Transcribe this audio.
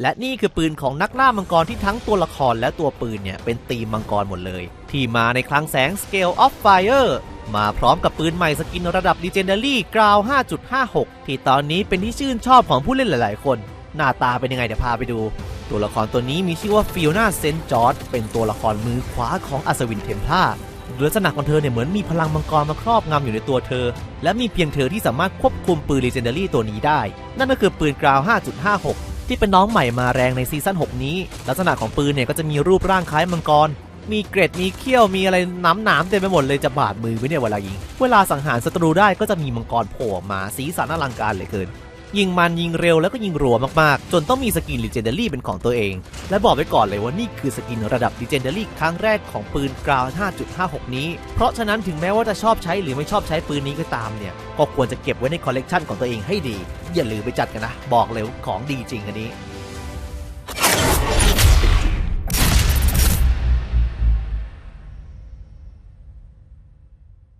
และนี่คือปืนของนักล่ามังกรที่ทั้งตัวละครและตัวปืนเนี่ยเป็นตีมมังกรหมดเลย ที่มาในคลังแสง Scale of Fire มาพร้อมกับปืนใหม่สกินระดับ Legendary g r o u 5.56 ที่ตอนนี้เป็นที่ชื่นชอบของผู้เล่นหลายๆ คน หน้าตาเป็นยังไงเดี๋ยวพาไปดู ตัวละครตัวนี้มีชื่อว่าฟิลนาเซนจอร์ดเป็นตัวละครมือขวาของอัศวินเทมพลาลักษณะของเธอเนี่ยเหมือนมีพลังมังกรมาครอบงำอยู่ในตัวเธอ และมีเพียงเธอที่สามารถควบคุมปืน Legendary ตัวนี้ได้ นั่นก็คือปืนกราว 5.56 ที่เป็นน้องใหม่มาแรงในซีซั่น6 นี้ ลักษณะของปืนเนี่ยก็จะมีรูปร่างคล้ายมังกร มีเกร็ดมีเขี้ยวมีอะไรน้ำหนามเต็มไปหมดเลยจะบาดมือไว้เนี่ยเวลายิง เวลาสังหารศัตรูได้ก็จะมีมังกรโผล่มาสีสันอลังการเหลือเกิน ยิงมันยิงเร็วแล้วก็ยิงรัวมากๆ จนต้องมีสกิน Legendary เป็นของตัวเอง และบอกไว้ก่อนเลยว่านี่คือสกินระดับ Legendary ครั้งแรกของปืนกราว 5.56 นี้ เพราะฉะนั้นถึงแม้ว่าจะชอบใช้หรือไม่ชอบใช้ปืนนี้ก็ตามเนี่ย ก็ควรจะเก็บไว้ในคอลเลกชันของตัวเองให้ดี อย่าลืมไปจัดกันนะ บอกเลยของดีจริงอันนี้